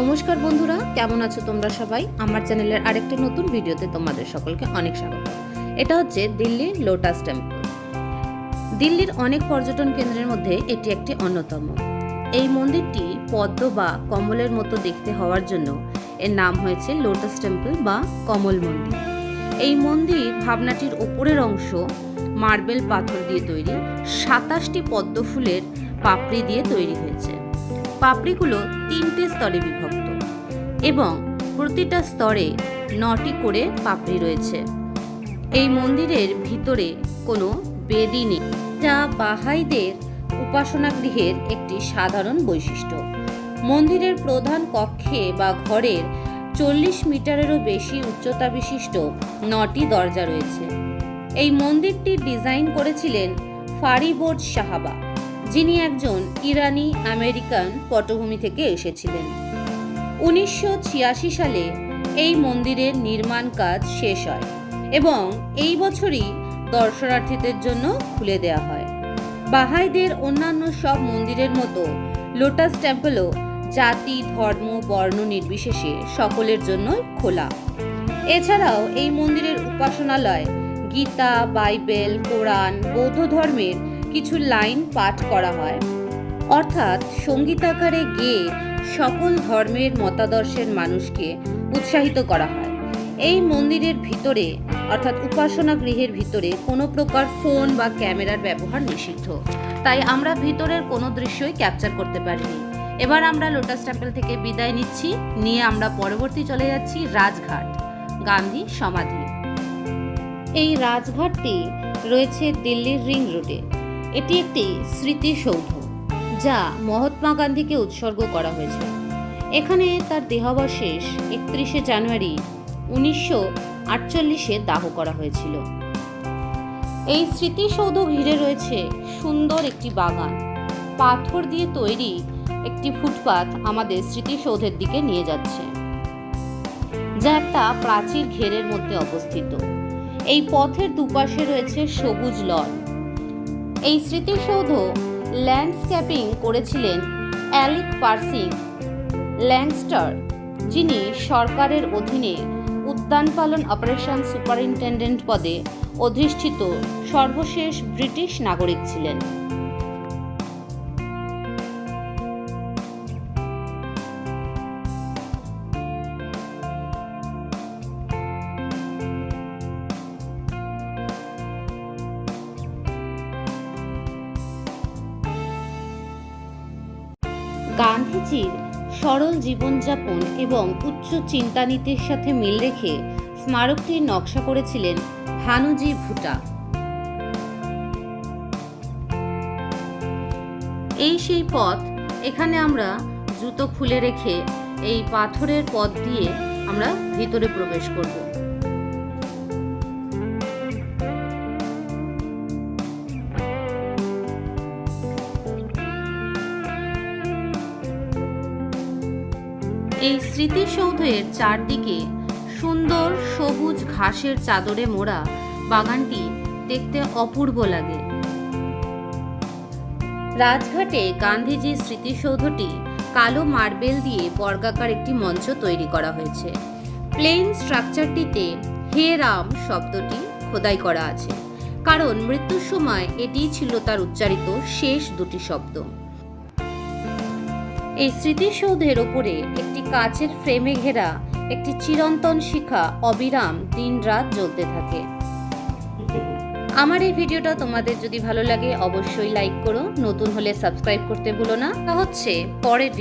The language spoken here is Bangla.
নমস্কার বন্ধুরা, কেমন আছো তোমরা সবাই? আমার চ্যানেলের আরেকটি নতুন ভিডিওতে তোমাদের সকলকে অনেক স্বাগত। এটা হচ্ছে দিল্লির লোটাস টেম্পল দিল্লির অনেক পর্যটন কেন্দ্রের মধ্যে এটি একটি অন্যতম। এই মন্দিরটি পদ্ম বা কমলের মতো দেখতে হওয়ার জন্য এর নাম হয়েছে লোটাস টেম্পল বা কমল মন্দির। এই মন্দির ভাবনাটির ওপরের অংশ মার্বেল পাথর দিয়ে তৈরি, সাতাশটি পদ্ম ফুলের পাপড়ি দিয়ে তৈরি হয়েছে। পাপড়িগুলো তিনটে স্তরে বিভক্ত এবং প্রতিটা স্তরে নটি করে পাপড়ি রয়েছে। এই মন্দিরের ভিতরে কোনো বেদি নেই, যা বাহাইদের উপাসনা গৃহের একটি সাধারণ বৈশিষ্ট্য। মন্দিরের প্রধান কক্ষে বা ঘরের চল্লিশ মিটারেরও বেশি উচ্চতা বিশিষ্ট নটি দরজা রয়েছে। এই মন্দিরটি ডিজাইন করেছিলেন ফারিবোর্ড সাহাবা যিনি একজন ইরানি আমেরিকান পটভূমি থেকে এসেছিলেন। উনিশশো ছিয়াশি সালে এই মন্দিরের নির্মাণ কাজ শেষ হয় এবং এই বছরই দর্শনার্থীদের জন্য খুলে দেওয়া হয়। বাহাইদের অন্যান্য সব মন্দিরের মতো লোটাস টেম্পলও জাতি, ধর্ম, বর্ণ নির্বিশেষে সকলের জন্য খোলা। এছাড়াও এই মন্দিরের উপাসনালয় গীতা, বাইবেল, কোরআন, বৌদ্ধ ধর্মের কিছু লাইন পাঠ করা হয়। অর্থাৎ সঙ্গীতাকারে গেয়ে সকল ধর্মের মতাদর্শের মানুষকে উৎসাহিত করা হয়। এই মন্দিরের ভিতরে, অর্থাৎ উপাসনা গৃহের ভিতরে কোনো প্রকার ফোন বা ক্যামেরার ব্যবহার নিষিদ্ধ। তাই আমরা ভিতরের কোনো দৃশ্যই ক্যাপচার করতে পারিনি। এবার আমরা লোটাস টেম্পল থেকে বিদায় নিচ্ছি। নিয়ে আমরা পরবর্তী চলে যাচ্ছি রাজঘাট, গান্ধী সমাধি। এই রাজঘাটটি রয়েছে দিল্লির রিং রোডে। এটি একটি স্মৃতিসৌধ, যা মহাত্মা গান্ধীকে উৎসর্গ করা হয়েছে। এখানে তার দেহাবশেষ একত্রিশে জানুয়ারি উনিশশো আটচল্লিশে দাহ করা হয়েছিল। এই স্মৃতিসৌধ ঘিরে রয়েছে সুন্দর একটি বাগান। পাথর দিয়ে তৈরি একটি ফুটপাত আমাদের স্মৃতিসৌধের দিকে নিয়ে যাচ্ছে, যা একটা প্রাচীর ঘেরের মধ্যে অবস্থিত। এই পথের দুপাশে রয়েছে সবুজ লন এই স্মৃতিসৌধ ল্যান্ডস্কেপিং করেছিলেন অ্যালিক পার্সিং ল্যাংস্টার, যিনি সরকারের অধীনে উদ্যান পালন অপারেশন সুপারিনটেন্ডেন্ট পদে অধিষ্ঠিত সর্বশেষ ব্রিটিশ নাগরিক ছিলেন। গান্ধীজির সরল জীবনযাপন এবং উচ্চ চিন্তানীতির সাথে মিল রেখে স্মারকটির নকশা করেছিলেন ভানুজি ভুটা। এই সেই পথ এখানে আমরা জুতো খুলে রেখে এই পাথরের পথ দিয়ে আমরা ভিতরে প্রবেশ করব। এই স্মৃতিসৌধের চারদিকে সুন্দর সবুজ ঘাসের চাদরে মোড়া বাগানটি দেখতে অপূর্ব লাগে। রাজঘাটে গান্ধীজির স্মৃতিসৌধটি কালো মার্বেল দিয়ে বর্গাকার একটি মঞ্চ তৈরি করা হয়েছে। প্লেন স্ট্রাকচারটিতে হে রাম শব্দটি খোদাই করা আছে, কারণ মৃত্যুর সময় এটিই ছিল তার উচ্চারিত শেষ দুটি শব্দ। এই স্মৃতিসৌধের ওপরে একটি কাচের ফ্রেমে ঘেরা একটি চিরন্তন শিখা অবিরাম দিন রাত জ্বলতে থাকে। আমার এই ভিডিওটা তোমাদের যদি ভালো লাগে, অবশ্যই লাইক করো। নতুন হলে সাবস্ক্রাইব করতে ভুলো না। তা হচ্ছে পরের